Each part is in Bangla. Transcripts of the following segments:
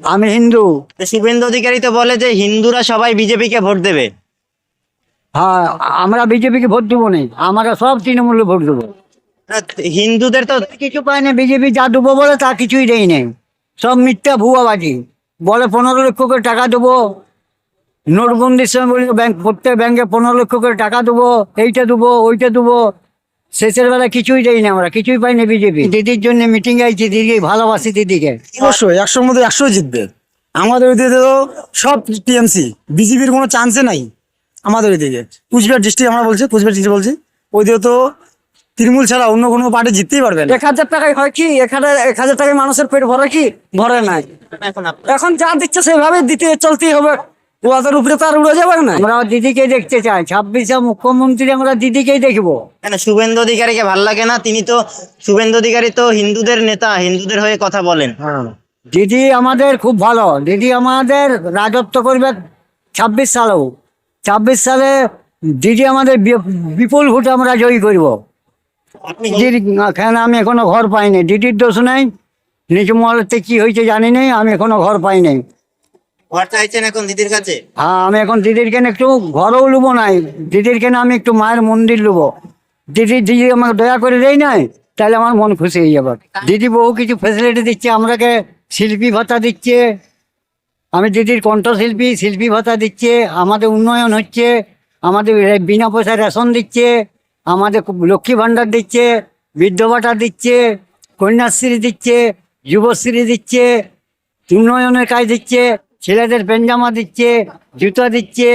আমি হিন্দু। শিবেন্দু অধিকারী তো বলে যে হিন্দুরা সবাই বিজেপিকে ভোট দেবে। হ্যাঁ আমরা বিজেপিকে ভোট দেবো না আমরা সব তৃণমূলে ভোট দেবো। হিন্দুদের তো কিছু পায় না বিজেপি যা দেবো বলে তা কিছুই দেয় নেই। সব মিথ্যা ভুয়াবাজি। বলে পনেরো লক্ষ করে টাকা দেবো। নোটবন্দির সময় বলি ব্যাংক প্রত্যেক ব্যাংকে পনেরো লক্ষ করে টাকা দেবো। এইটা দেবো ওইটা দেবো। শেষের বেলা কিছুই দেই না আমরা কিছুই পাইনি বিজেপি। দিদির জন্য মিটিং আইছি দিদি ভালোবাসি দিদিকে। অবশ্যই একশোর মধ্যে একশো জিতবে। আমাদের ওইদিকে তো সব টিএমসি বিজেপির কোনো চান্সে নাই আমাদের ওইদিকে কুচবিহার ডিস্ট্রিক্ট আমরা বলছি কুচবিহার ডিস্ট্রিক্ট বলছি ওইদিকে তো তৃণমূল ছাড়া অন্য কোনো পার্টি জিততেই পারবে না। এক হাজার টাকায় হয় কি? এখানে এক হাজার টাকায় মানুষের পেট ভরে কি? ভরে নাই এখন যা দিচ্ছে সেভাবে দিতে চলতেই হবে। ওদের উপরে তো আর উড়ে যাবে না। আমরা দিদিকে দেখতে চাই। ছাব্বিশে মুখ্যমন্ত্রী আমরা দিদিকেই দেখব। কেন শুভেন্দু অধিকারীকে ভালো লাগে না? তিনি তো শুভেন্দু অধিকারী তো হিন্দুদের নেতা হিন্দুদের হয়ে কথা বলেন। দিদি আমাদের খুব ভালো। দিদি আমাদের রাজত্ব করবে ছাব্বিশ সালেও। ছাব্বিশ সালে দিদি আমাদের বিপুল ভোটে আমরা জয়ী করব। দিদির কেন আমি এখনও ঘর পাইনি? দিদির দোষ নাই। নিচু মহলেতে কি হয়েছে জানি নাই আমি এখনও ঘর পাই নাই এখন দিদির কাছে? হ্যাঁ আমি এখন দিদির কেন একটু ঘরও লুবো নাই। দিদির কেন আমি একটু মায়ের মন্দির লুবো? দিদি দিদি আমাকে দয়া করে দেয় নাই, তাহলে আমার মন খুশি হয়ে যাবে। দিদি বহু কিছু ফেসিলিটি দিচ্ছে আমরাকে শিল্পী ভাতা দিচ্ছে। আমি দিদির কণ্ঠশিল্পী, শিল্পী ভাতা দিচ্ছে, আমাদের উন্নয়ন হচ্ছে, আমাদের বিনা পয়সায় রেশন দিচ্ছে, আমাদের লক্ষ্মী ভাণ্ডার দিচ্ছে, বৃদ্ধ ভাতা দিচ্ছে, কন্যাশ্রী দিচ্ছে, যুবশ্রী দিচ্ছে, উন্নয়নের কাজ দিচ্ছে। ছেলেদের পেনজামা দিচ্ছে জুতা দিচ্ছে।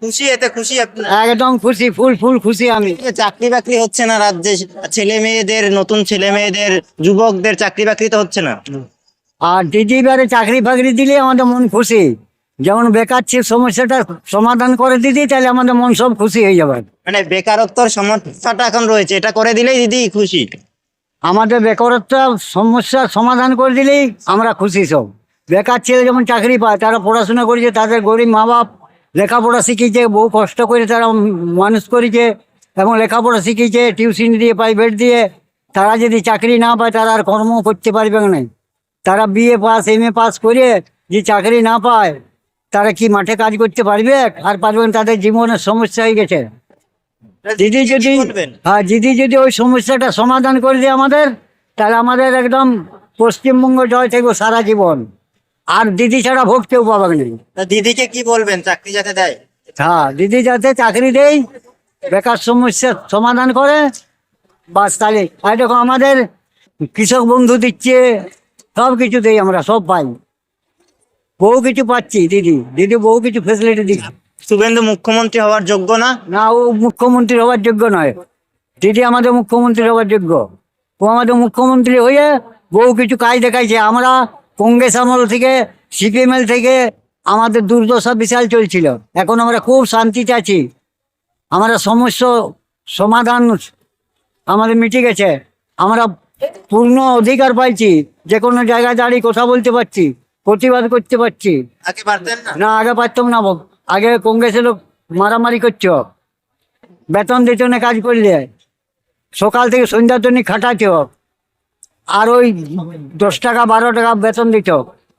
খুশি এতে খুশি আপনি? একদম খুশি ফুল ফুল খুশি আমি। চাকরি বাকরি হচ্ছে না রাজ্যে? ছেলে মেয়েদের নতুন ছেলে মেয়েদের যুবকদের চাকরি বাকরি তো হচ্ছে না? আর দিদি এবারে চাকরি বাকরি দিলে আমাদের মন খুশি। যেমন বেকার সমস্যাটা সমাধান করে দিদি তাহলে আমাদের মন সব খুশি হয়ে যাবে। মানে বেকারত্বর সমস্যাটা এখন রয়েছে এটা করে দিলেই দিদি খুশি? আমাদের বেকারত্ব সমস্যার সমাধান করে দিলেই আমরা খুশি সব। বেকার ছেলে যেমন চাকরি পায় তারা পড়াশোনা করেছে তাদের গরিব মা বাপ লেখাপড়া শিখিয়েছে বহু কষ্ট করে তারা মানুষ করেছে এবং লেখাপড়া শিখিয়েছে টিউশন দিয়ে প্রাইভেট দিয়ে। তারা যদি চাকরি না পায় তারা আর কর্ম করতে পারবে না। তারা BA pass M A pass করে যে চাকরি না পায় তারা কি মাঠে কাজ করতে পারবে? আর পারবে না তাদের জীবনের সমস্যা হয়ে গেছে। দিদি যদি? হ্যাঁ দিদি যদি ওই সমস্যাটা সমাধান করে দেয় আমাদের তাহলে আমাদের একদম পশ্চিমবঙ্গ জয় থাকবে সারা জীবন। আর দিদি ছাড়া ভোগ কেউ পাবে না। তা দিদিকে কি বলবেন? চাকরি যাতে দেয়? হ্যাঁ দিদি যাতে চাকরি দেই বেকার সমস্যার সমাধান করে বাস তাহলে। আর দেখো আমাদের কৃষক বন্ধু দিচ্ছে সব কিছু দেই আমরা সব পাই। বহু কিছু পাচ্ছি দিদি। দিদি বহু কিছু ফেসিলিটি দিচ্ছে। শুভেন্দু মুখ্যমন্ত্রী হওয়ার যোগ্য না? না ও মুখ্যমন্ত্রী হওয়ার যোগ্য নয়। দিদি আমাদের মুখ্যমন্ত্রী হওয়ার যোগ্য। ও আমাদের মুখ্যমন্ত্রী হয়ে বহু কিছু কাজ দেখাইছে। আমরা কংগ্রেস আমল থেকে সিপিএমএল থেকে আমাদের দুর্দশা বিশাল চলছিল। এখন আমরা খুব শান্তিতে আছি। আমরা সমস্য সমাধান আমাদের মিটে গেছে। আমরা পূর্ণ অধিকার পাইছি। যে কোনো জায়গায় দাঁড়িয়ে কথা বলতে পারছি প্রতিবাদ করতে পারছি। না? আগে পারতাম না। আগে কংগ্রেসের লোক মারামারি করছ বেতন দিত না কাজ করলে। সকাল থেকে সন্ধ্যার জন্য খাটাচ্ছ আর ওই দশ টাকা বারো টাকা বেতন দিত।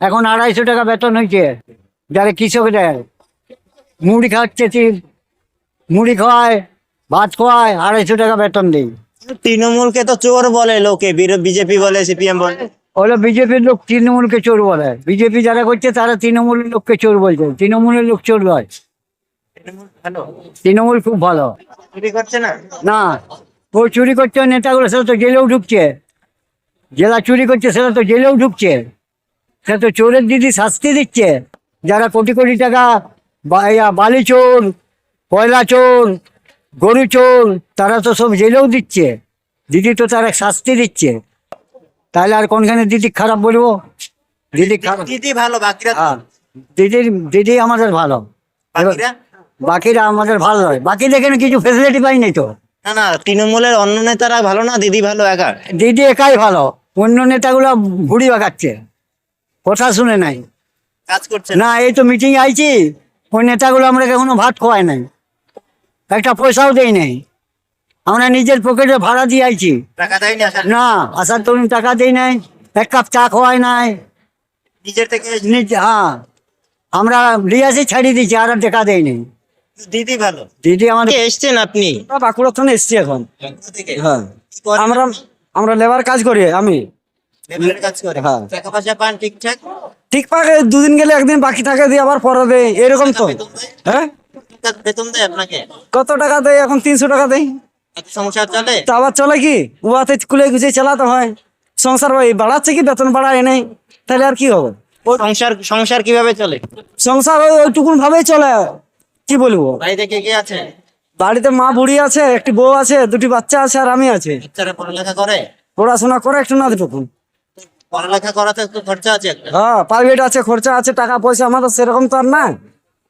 এখন আড়াইশো টাকা বেতন হয়েছে যারা কৃষক দেয় মুড়ি খাচ্ছে মুড়ি খাওয়ায় ভাত খাওয়ায় আড়াইশো টাকা বেতন দিই তৃণমূলকে তো চোর বলে লোকে বিজেপি বলে সিপিএম বলে। হলো বিজেপির লোক তৃণমূলকে চোর বলে। বিজেপি যারা করছে তারা তৃণমূলের লোককে চোর বলছে। তৃণমূলের লোক চোর নয়। হ্যালো তৃণমূল খুব ভালো। চুরি করছে না? না ও চুরি করছে নেতাগুলো সেটা তো জেলেও ঢুকছে। জেলা চুরি করছে সেটা তো জেলেও ঢুকছে। সেটা তো চোরের দিদি শাস্তি দিচ্ছে। যারা কোটি কোটি টাকা বা- বালি চোর কয়লা চোর গরু চোর তারা তো সব জেলেও দিচ্ছে। দিদি তো তারা শাস্তি দিচ্ছে। তাহলে আর কোনখানে দিদি খারাপ বলব? দিদি খারাপ দিদি ভালো বাকিরা হ্যাঁ দিদির দিদি আমাদের ভালো। বাকিরা? আমাদের ভালো নয়। বাকি এখানে কিছু ফেসিলিটি পাইনি তো। না না তৃণমূলের অন্য নেতারা ভালো না? দিদি ভালো একা? দিদি একাই ভালো। অন্য নেতাগুলো ভুড়ি বাগাচ্ছে কথা শুনে নাই। কাজ করছে না। এই তো মিটিং আইছি। ওই নেতাগুলো আমরা এখনও ভাত খোয়াই নাই। একটা পয়সাও দেই নাই। আমরা নিজের পকেটে ভাড়া দিয়ে আইছি। না আসার তরুণ টাকা দেই নাই। এক কাপ চা খাওয়াই নাই। নিজের থেকে? হ্যাঁ। আমরা লিয়াছি ছাড়িয়ে দিচ্ছি আর টাকা দেয়নি দিদি ভালো। দিদি আমাদের কে এসছেন আপনি? বাঁকুড়া থানে এসছি এখন। হ্যাঁ। আমরা? আমরা লেবার কাজ করি আমি। হ্যাঁ। ঠিক পাকে দুদিন গেলে একদিন বাকি থাকে দিয়ে আবার পরে দেয় এরকম তো। হ্যাঁ? কত টাকা দেয় এখন তিনশো টাকা দেয় সংসার চলে? তা আবার চলে কি? উহাতে কুলে গুছিয়ে চালাতে হয়। সংসার ভাই বাড়াচ্ছে কি বেতন বাড়ায় নেই? তাহলে আর কি হবে? সংসার সংসার কীভাবে চলে? সংসার ওই ওইটুকুন ভাবেই চলে। কি বলব? কে আছে? বাড়িতে মা বুড়ি আছে একটি বউ আছে দুটি বাচ্চা আছে আর আমি আছে। বাচ্চারা পড়ালেখা করে? পড়াশোনা করে একটু না দুটুকুন পড়ালেখা করাতে তো খরচা আছে হ্যাঁ প্রাইভেট আছে খরচা আছে টাকা পয়সা আমাদের সেরকম তো আর না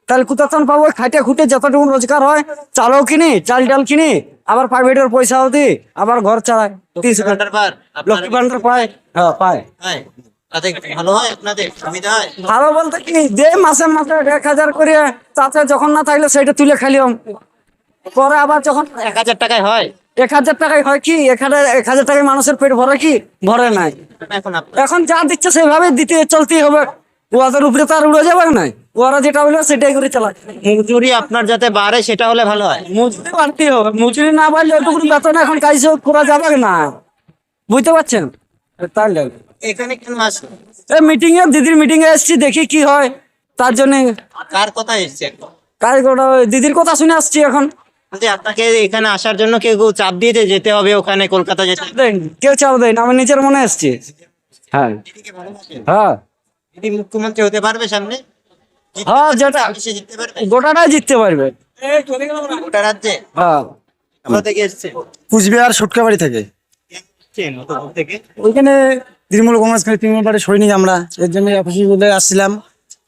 তাহলে কোথাও পাবো খাটে খুঁটে যতটুকু রোজগার হয় চালও কিনি চাল ডাল কিনি আবার প্রাইভেটের পয়সাও আবার ঘর চালাই। তিনশো ঘণ্টার পার লক্ষ্মী ভান্ডার পায়। হ্যাঁ পায়। ভালো বলতে কি যে মাসে মাসে এক হাজার করে তাতে যখন না থাকলে সেটা তুলে খালিও পরে আবার যখন এক হাজার টাকায় হয়? এক হাজার টাকায় হয় কি? হাজার এক হাজার টাকায় মানুষের পেট ভরে কি? ভরে নাই। এখন যা দিচ্ছে সেভাবে দিতে চলতেই হবে। ওদের উপরে তো আর উড়ে যাবে না ওরা যেটা হইল সেটাই করে চালায় মজুরি আপনার যাতে বাড়ে সেটা হলে ভালো হয়। মজুরি বাড়তেই হবে। মজুরি না বাড়লে ওটুকু বেতন এখন কাজ করা যাবে না। বুঝতে পারছেন? তাহলে এখানে কেন আসলো? এই মিটিং এ দিদির মিটিং এ এসছি দেখি কি হয়। তার জন্য কার কথা এসছে? এখন করা দিদির কথা শুনে আসছি এখন। যে আপনাকে এখানে আসার জন্য কেউ কেউ চাপ দিয়েছে যেতে হবে ওখানে কলকাতা যেতে দেন কেউ চাপ দেন আমি নিজের মনে এসছি হ্যাঁ। হ্যাঁ। দিদি মুখ্যমন্ত্রী হতে পারবে সামনে? হ্যাঁ যেটা ছাব্বিশে জিততে পারবে গোটাটাই জিততে পারবে। গোটা রাজ্যে? হ্যাঁ। কোথা থেকে এসছে? কুচবিহার সুটকাবাড়ি থেকে। ওইখানে তৃণমূল কংগ্রেস করে তৃণমূল পার্টি সৈনিক আমরা। এর জন্য আসছিলাম।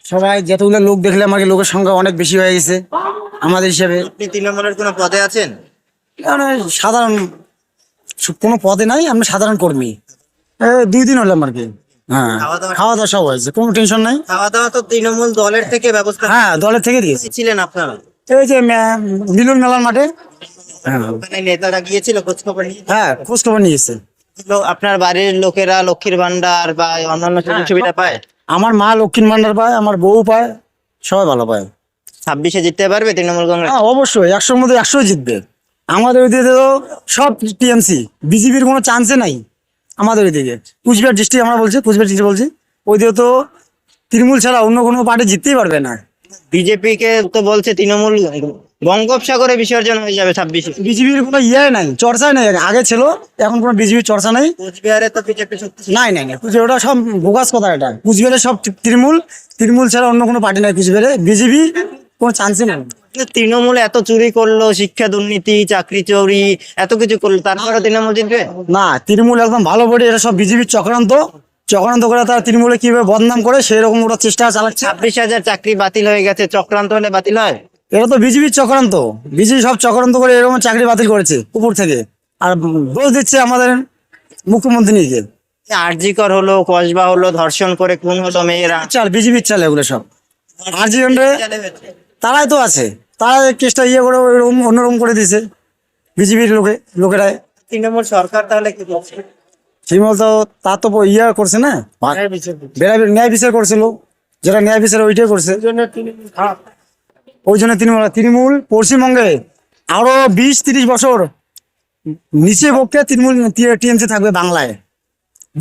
সবাই যতগুলো লোক দেখলে আমাকে লোকের সংখ্যা অনেক বেশি হয়ে গেছে। আমাদের হিসেবে। আপনি তৃণমূলের কোনো পদে আছেন? মানে সাধারণ কোনো পদে নাই আমরা সাধারণ কর্মী। দুই দিন হলাম আর কি। হ্যাঁ খাওয়া দাওয়া? সব হয়েছে কোনো টেনশন নাই। খাওয়া দাওয়া তো তৃণমূল দলের থেকে ব্যবস্থা হ্যাঁ দলের থেকে দিয়েছে। ছিলেন আপনারা? এই যে মিলন মেলার মাঠে। হ্যাঁ। নেতারা গিয়েছিল খোঁজ খবর নিয়ে হ্যাঁ খোঁজ খবর নিয়েছে আপনার বাড়ির লোকেরা লক্ষ্মীর ভান্ডার বা অন্যান্য সুযোগ সুবিধা পায়? আমার মা লক্ষ্মীর ভান্ডার পায় আমার বউ পায় সবাই ভালো পায়। ছাব্বিশে জিততে পারবে তৃণমূল কংগ্রেস? হ্যাঁ অবশ্যই একশোর মধ্যে একশো জিতবে। আমাদের ওইদিকে তো সব টিএমসি বিজেপির কোনো চান্সে নাই আমাদের ওইদিকে কুচবিহার ডিস্ট্রিক্ট আমরা বলছি কুচবিহার ডিস্ট্রিক্ট বলছি ওইদিকে তো তৃণমূল ছাড়া অন্য কোনো পার্টি জিততেই পারবে না। বিজেপি কে তো বলছে তৃণমূল বঙ্গোপসাগরে বিসর্জন হয়ে যাবে ছাব্বিশে। বিজেপির কোনো ইয়ে নাই চর্চাই নাই আগে ছিল এখন কোনো বিজেপির চর্চা নাই। কোচবিহারে তো বিজেপি নাই নাই নাই কুচবিহার ওটা সব বোগাস কথা এটা। কুচবিহারে সব তৃণমূল তৃণমূল ছাড়া অন্য কোনো পার্টি নাই কুচবিহারে। বিজেপি কোনো চান্সই নেই। তৃণমূল এত চুরি করল শিক্ষা দুর্নীতি চাকরি চুরি এত কিছু করল তারপরে তৃণমূল জিতবে? না তৃণমূল একদম ভালো বডি এটা সব বিজেপির চক্রান্ত। চক্রান্ত করে তারা তৃণমূলে কীভাবে বদনাম করে সেই রকম ওরা চেষ্টা চালাচ্ছে। ছাব্বিশ হাজার চাকরি বাতিল হয়ে গেছে চক্রান্ত হলে বাতিল হয়? এটা তো বিজেপির চক্রান্ত। বিজেপি সব চক্রান্ত করে এরকম চাকরি বাতিল করেছে উপর থেকে। আর দোষ দিচ্ছে আমাদের মুখ্যমন্ত্রী নিজে। আরজিকর হলো কসবা হলো ধর্ষণ করে খুন হলো মেয়েরা। চাল বিজেপির চাল এগুলো সব। আর জি তারাই তো আছে। তারা কেসটা ইয়ে করে ওইরকম অন্যরকম করে দিয়েছে। বিজেপির লোকে লোকেরাই। তৃণমূল সরকার তাহলে কি করছে তৃণমূল তো তা তো ইয়ে করছে না? বেড়া ন্যায় বিচার করছিল। যেটা ন্যায় বিচার ওইটাই করছে। ওই জন্য তৃণমূল তৃণমূল পশ্চিমবঙ্গে আরও বিশ তিরিশ বছর নিচে পক্ষে তৃণমূল টিএমসি থাকবে বাংলায়।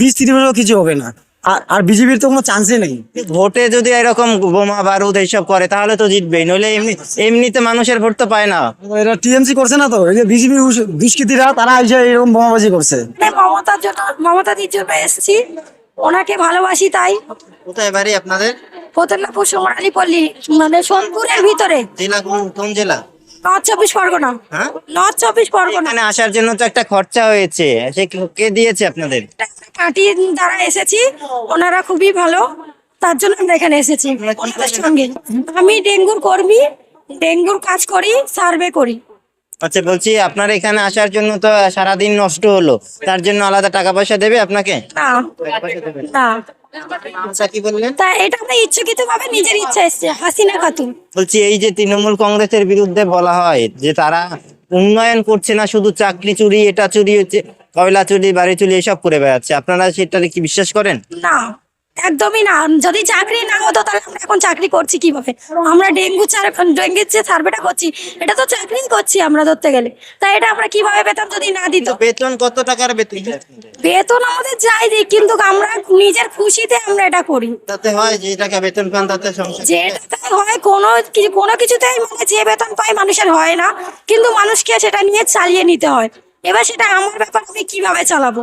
বিশ তিরিশ বছর কিছু হবে না। আর- আর বিজেপির তো কোনো চান্সই নেই। ভোটে যদি এরকম বোমা বারুদ এইসব করে তাহলে তো জিতবেই নইলে এমনি এমনিতে মানুষের ভোট তো পায় না। এরা টিএমসি করছে না তো? এই যে বিজেপি দুষ্কৃতীরা তারা এসে এরকম বোমাবাজি করছে। মমতার জন্য মমতাদির জন্য এসেছি। ওনাকে ভালোবাসি তাই। কোথায় বাড়ি আপনাদের? ফতুল্লাপুর সোমরালি পল্লী মানে সোনপুরের ভিতরে। জেলা কোন জেলা? নর্থ চব্বিশ পরগনা নর্থ চব্বিশ পরগনা এখানে আসার জন্য তো একটা খরচা হয়েছে। সে কে- দিয়েছে আপনাদের? পার্টি দ্বারা এসেছি। ওনারা খুবই ভালো। তার জন্য আমরা এখানে এসেছি। ওনাদের সঙ্গে। আমি ডেঙ্গুর কর্মী। ডেঙ্গুর কাজ করি সার্ভে করি। আচ্ছা বলছি আপনার এখানে আসার জন্য তো সারাদিন নষ্ট হলো। তার জন্য আলাদা টাকা পয়সা দেবে আপনাকে? না। না। না আচ্ছা কি বললেন? তা এটা আমরা ইচ্ছাকৃত ভাবে নিজের ইচ্ছা এসছে হাসিনা খাতুন। বলছি এই যে তৃণমূল কংগ্রেসের বিরুদ্ধে বলা হয় যে তারা উন্নয়ন করছে না শুধু চাকরি চুরি এটা চুরি হচ্ছে কয়লা চুরি বাড়ি চুরি এসব করে বেড়াচ্ছে আপনারা সেটা কি বিশ্বাস করেন? না একদমই না। যদি চাকরি না হতো তাহলে আমরা এখন চাকরি করছি কীভাবে? আমরা ডেঙ্গু চার- ডেঙ্গুর যে সার্ভেটা করছি এটা তো চাকরিই করছি আমরা ধরতে গেলে। তাই এটা আমরা কীভাবে পেতাম যদি না দিত? বেতন কত টাকার বেতন বেতন আমাদের যাই দিই কিন্তু আমরা নিজের খুশিতে আমরা এটা করি। তাতে হয় যে টাকা বেতন পান তাতে সংসার যে টাকা হয় কোনো কিছু কোনো কিছুতেই মানে যে বেতন পায় মানুষের হয় না। কিন্তু মানুষকে সেটা নিয়ে চালিয়ে নিতে হয়। এবার সেটা আমার ব্যাপার আমি কীভাবে চালাবো?